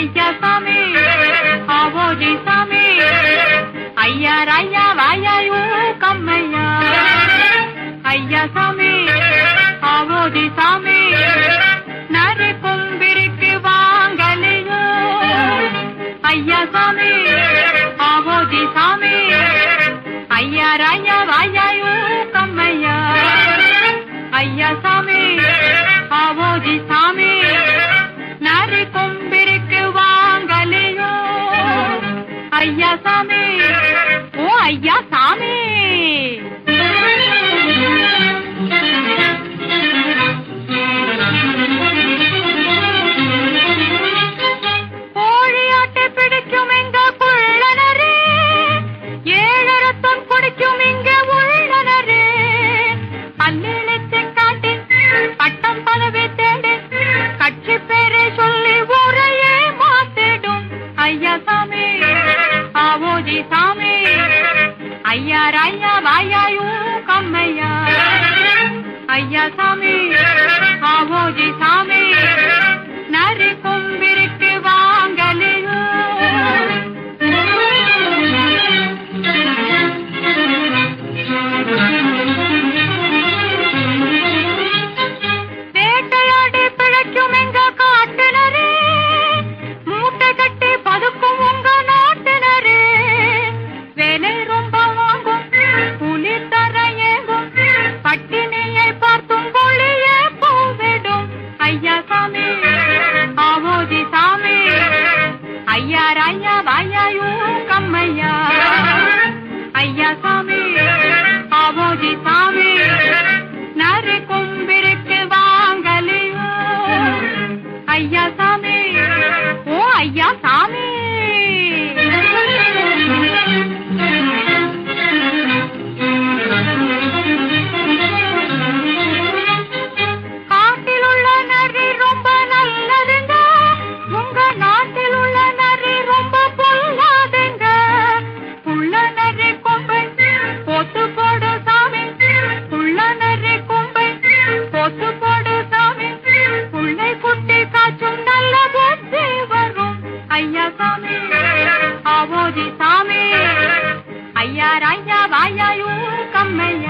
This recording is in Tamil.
ஐயா சாமி ஆவோஜி சாமி ஐயா ஐயா வாயாயோ கம்மையா. ஐயா சாமி ஆவோஜி சாமி நரி கும்பிருக்கு வாங்கலையோ. ஐயா சாமி ஆவோஜி சாமி ஐயா అయ్యా రాయ్యా బాయ్యాయూ కమ్మయ్యా. అయ్యా స్వామి. தானே சாமி ஆவோதி சாமி. ஐயா ராயா வாயாயூ கம்மையா.